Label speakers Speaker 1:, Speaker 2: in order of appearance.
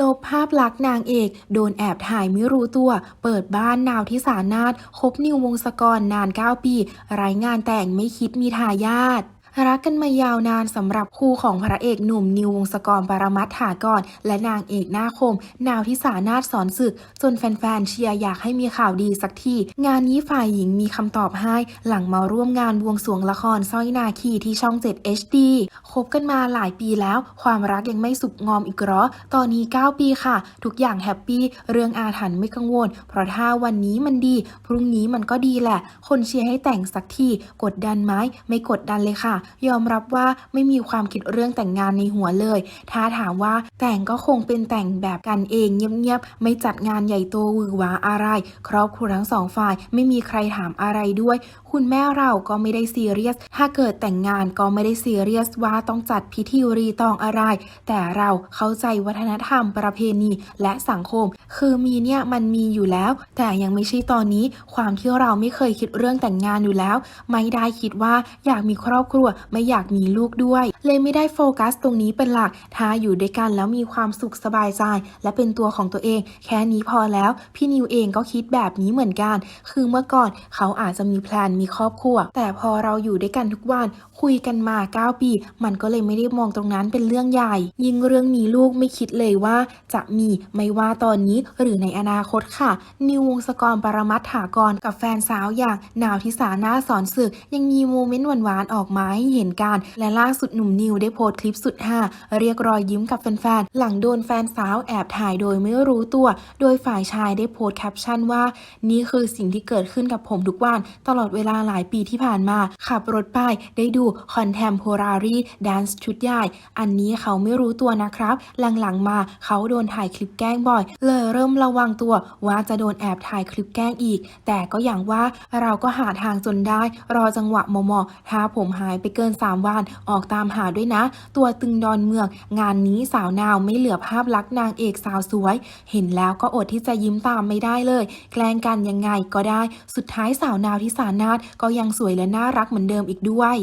Speaker 1: ลบภาพลักษณ์นางเอก โดนแอบถ่ายไม่รู้ตัว เปิดบ้านนาวที่สานาถคบนิววงศกรนาน 9 ปีไร้งานแต่งไม่คิดมีทายาท รักกันมายาวนานสำหรับคู่ของพระเอกหนุ่มนิววงศกรปรมัตถากร และนางเอกหน้าคม นาวที่สานาถสอนศึก จนแฟนๆเชียร์อยากให้มีข่าวดีสักที งานนี้ฝ่ายหญิงมีคำตอบให้ หลังมาร่วมงานบวงสรวงละครสร้อยนาคีที่ช่อง 7 HD คบกันมาหลายปีแล้ว ความรักยังไม่สุกงอมอีกหรอ ตอนนี้ 9 ปีค่ะ ทุกอย่างแฮปปี้เรื่องอาถรรพ์ไม่กังวล เพราะถ้าวันนี้มันดี พรุ่งนี้มันก็ดีแหละ คนเชียร์ให้แต่งสักทีกดดันไหมไม่กดดันเลยค่ะยอมรับว่าไม่มีความคิดเรื่องแต่งงานในหัวเลย ถ้าถามว่าแต่งก็คงเป็นแต่งแบบกันเองเงียบๆ ไม่จัดงานใหญ่โตหวือหวาอะไร ครอบครัวทั้งสองฝ่ายไม่มีใครถามอะไรด้วย คุณแม่เราก็ไม่ได้ซีเรียส ถ้าเกิดแต่งงานก็ไม่ได้ซีเรียสว่าต้องจัดพิธีรีตองอะไร แต่เราเข้าใจวัฒนธรรมประเพณีและสังคม คือมีเนี่ยมันมีอยู่แล้ว แต่ยังไม่ใช่ตอนนี้ ความที่เราไม่เคยคิดเรื่องแต่งงานอยู่แล้ว ไม่ได้คิดว่าอยากมีครอบครัวไม่อยากมีลูกด้วยเลยไม่ได้โฟกัสตรงนี้เป็นหลัก ถ้าอยู่ด้วยกันแล้วมีความสุขสบายใจ และเป็นตัวของตัวเอง แค่นี้พอแล้ว พี่นิวเองก็คิดแบบนี้เหมือนกัน คือเมื่อก่อนเขาอาจจะมีแพลนมีครอบครัว แต่พอเราอยู่ด้วยกันทุกวัน คุยกันมา 9 ปี มันก็เลยไม่ได้มองตรงนั้นเป็นเรื่องใหญ่ ยิ่งเรื่องมีลูกไม่คิดเลยว่า จะมีไม่ว่าตอนนี้หรือในอนาคตค่ะ นิววงศกรปรมัตถากรกับแฟนสาวอย่างนาวทิสาหน้าสอนศึกยังมีโมเมนต์หวานๆออกมาให้เห็นกัน และล่าสุดหนุ่มนิวได้โพสต์คลิปสุดฮาเรียกรอยยิ้มกับแฟนๆ หลังโดนแฟนสาวแอบถ่ายโดยไม่รู้ตัว โดยฝ่ายชายได้โพสต์แคปชั่นว่า นี่คือสิ่งที่เกิดขึ้นกับผมทุกวัน ตลอดเวลาหลายปีที่ผ่านมา ขับรถไปได้ดูคอนเทมโพรารีแดนซ์ชุดใหญ่ อันนี้เขาไม่รู้ตัวนะครับ หลังๆมาเขาโดนถ่ายคลิปแกล้งบ่อย เลยเริ่มระวังตัวว่าจะโดนแอบถ่ายคลิปแกล้งอีก แต่ก็อย่างว่าเราก็หาทางจนได้ รอจังหวะเหมาะๆถ้าผมหายไปเกิน 3 วันออกตามหาด้วยนะ ตัวตึงดอนเมือง งานนี้สาวนาวไม่เหลือภาพลักษณ์นางเอกสาวสวย เห็นแล้วก็อดที่จะยิ้มตามไม่ได้เลย แกล้งกันยังไงก็ได้ สุดท้ายสาวนาวที่สานาทก็ยังสวยและน่ารักเหมือนเดิมอีกด้วย